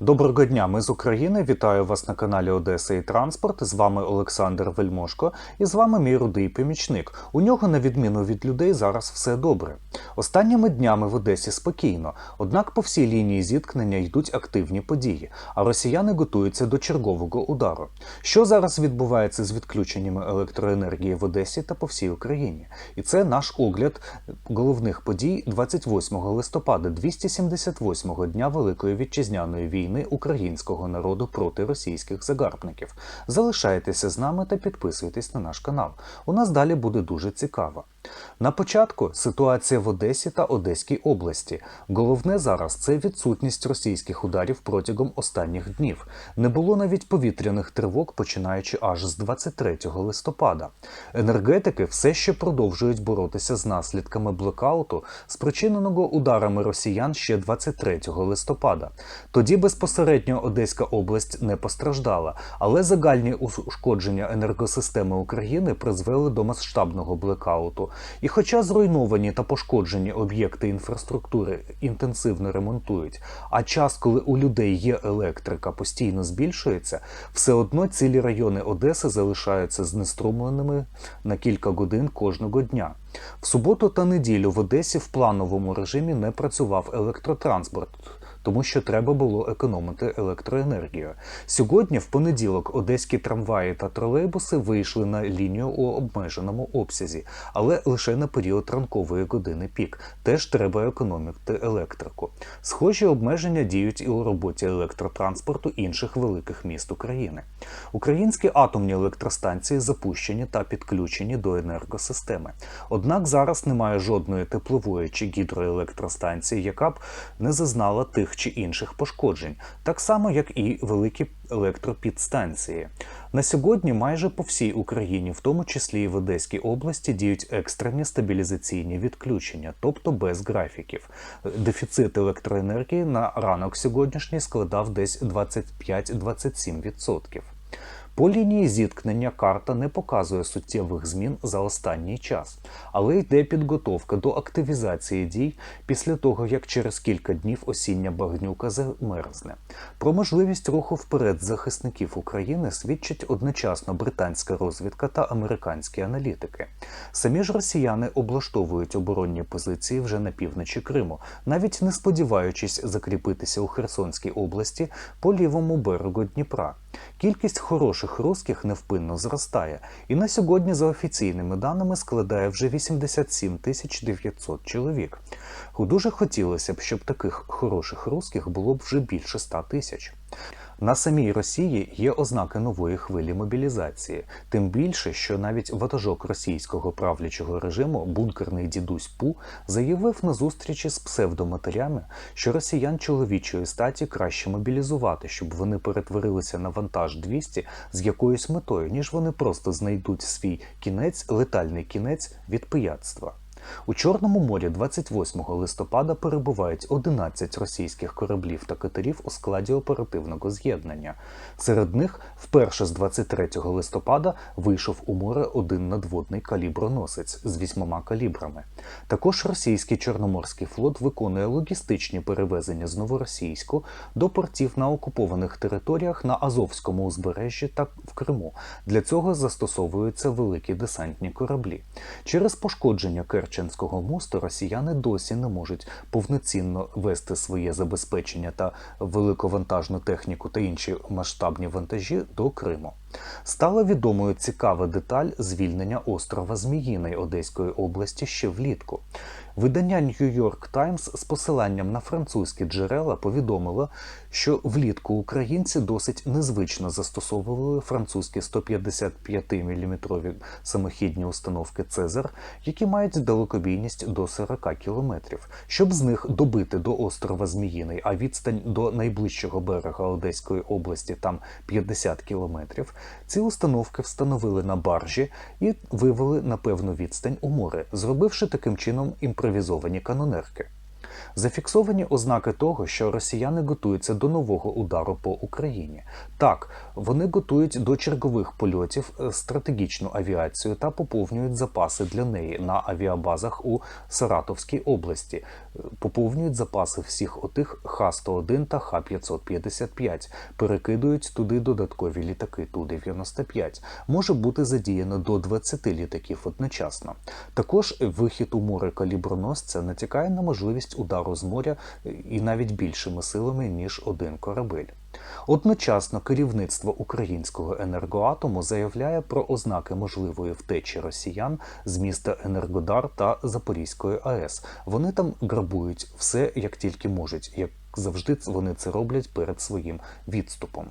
Доброго дня, ми з України. Вітаю вас на каналі Одеса і Транспорт. З вами Олександр Вельмошко і з вами мій рудий помічник. У нього, на відміну від людей, зараз все добре. Останніми днями в Одесі спокійно, однак по всій лінії зіткнення йдуть активні події, а росіяни готуються до чергового удару. Що зараз відбувається з відключеннями електроенергії в Одесі та по всій Україні? І це наш огляд головних подій 28 листопада, 278-го дня Великої вітчизняної війни українського народу проти російських загарбників. Залишайтеся з нами та підписуйтесь на наш канал. У нас далі буде дуже цікаво. На початку ситуація в Одесі та Одеській області. Головне зараз це відсутність російських ударів протягом останніх днів. Не було навіть повітряних тривог, починаючи аж з 23 листопада. Енергетики все ще продовжують боротися з наслідками блекауту, спричиненого ударами росіян ще 23 листопада. Тоді безпосередньо Одеська область не постраждала, але загальні ушкодження енергосистеми України призвели до масштабного блекауту. І хоча зруйновані та пошкоджені об'єкти інфраструктури інтенсивно ремонтують, а час, коли у людей є електрика, постійно збільшується, все одно цілі райони Одеси залишаються знеструмленими на кілька годин кожного дня. В суботу та неділю в Одесі в плановому режимі не працював електротранспорт. Тому що треба було економити електроенергію. Сьогодні, в понеділок, одеські трамваї та тролейбуси вийшли на лінію у обмеженому обсязі, але лише на період ранкової години пік. Теж треба економити електрику. Схожі обмеження діють і у роботі електротранспорту інших великих міст України. Українські атомні електростанції запущені та підключені до енергосистеми. Однак зараз немає жодної теплової чи гідроелектростанції, яка б не зазнала тих чи інших пошкоджень, так само як і великі електропідстанції. На сьогодні майже по всій Україні, в тому числі і в Одеській області, діють екстрені стабілізаційні відключення, тобто без графіків. Дефіцит електроенергії на ранок сьогоднішній складав десь 25-27%. По лінії зіткнення карта не показує суттєвих змін за останній час, але йде підготовка до активізації дій після того, як через кілька днів осіння багнюка замерзне. Про можливість руху вперед захисників України свідчить одночасно британська розвідка та американські аналітики. Самі ж росіяни облаштовують оборонні позиції вже на півночі Криму, навіть не сподіваючись закріпитися у Херсонській області по лівому берегу Дніпра. Кількість хороших русських невпинно зростає, і на сьогодні, за офіційними даними, складає вже 87 тисяч 900 чоловік. Дуже хотілося б, щоб таких хороших русських було б вже більше 100 тисяч. На самій Росії є ознаки нової хвилі мобілізації, тим більше, що навіть ватажок російського правлячого режиму, бункерний дідусь Пу, заявив на зустрічі з псевдоматерями, що росіян чоловічої статі краще мобілізувати, щоб вони перетворилися на вантаж 200 з якоюсь метою, ніж вони просто знайдуть свій кінець, летальний кінець від пияцтва. У Чорному морі 28 листопада перебувають 11 російських кораблів та катерів у складі оперативного з'єднання. Серед них вперше з 23 листопада вийшов у море один надводний каліброносець з вісьмома калібрами. Також російський Чорноморський флот виконує логістичні перевезення з Новоросійську до портів на окупованих територіях на Азовському узбережжі та в Криму. Для цього застосовуються великі десантні кораблі. Через пошкодження Керчі Керченського мосту росіяни досі не можуть повноцінно вести своє забезпечення та великовантажну техніку та інші масштабні вантажі до Криму. Стала відомою цікава деталь звільнення острова Зміїний Одеської області ще влітку. Видання New York Times з посиланням на французькі джерела повідомило, що влітку українці досить незвично застосовували французькі 155-мм самохідні установки Цезар, які мають далекобійність до 40 кілометрів. Щоб з них добити до острова Зміїний, а відстань до найближчого берега Одеської області там 50 кілометрів. Ці установки встановили на баржі і вивели на певну відстань у море, зробивши таким чином імпровізовані канонерки. Зафіксовані ознаки того, що росіяни готуються до нового удару по Україні. Так, вони готують до чергових польотів е, стратегічну авіацію та поповнюють запаси для неї на авіабазах у Саратовській області, Е, поповнюють запаси всіх отих Х-101 та Х-555, перекидують туди додаткові літаки Ту-95. Може бути задіяно до 20 літаків одночасно. Також вихід у море каліброносця натякає на можливість удару з моря е, і навіть більшими силами, ніж один корабель. Одночасно керівництво українського енергоатому заявляє про ознаки можливої втечі росіян з міста Енергодар та Запорізької АЕС. Вони там грабують все як тільки можуть, як завжди вони це роблять перед своїм відступом.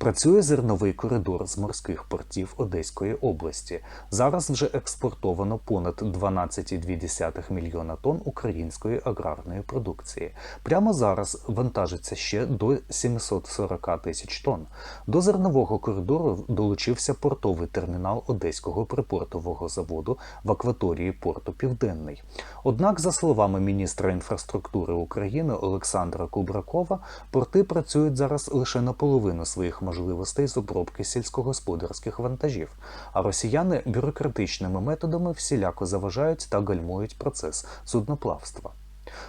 Працює зерновий коридор з морських портів Одеської області. Зараз вже експортовано понад 12,2 мільйона тонн української аграрної продукції. Прямо зараз вантажиться ще до 740 тисяч тонн. До зернового коридору долучився портовий термінал Одеського припортового заводу в акваторії порту Південний. Однак, за словами міністра інфраструктури України Олександра Кубракова, порти працюють зараз лише наполовину своїх можливостей з обробки сільськогосподарських вантажів, а росіяни бюрократичними методами всіляко заважають та гальмують процес судноплавства.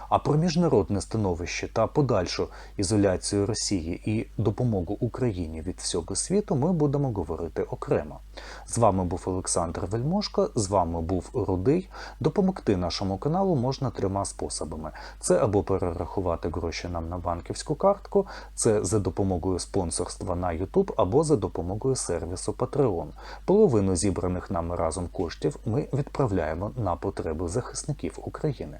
А про міжнародне становище та подальшу ізоляцію Росії і допомогу Україні від всього світу ми будемо говорити окремо. З вами був Олександр Вельмошко, з вами був Рудий. Допомогти нашому каналу можна трьома способами: це або перерахувати гроші нам на банківську картку, це за допомогою спонсорства на YouTube, або за допомогою сервісу Patreon. Половину зібраних нами разом коштів ми відправляємо на потреби захисників України.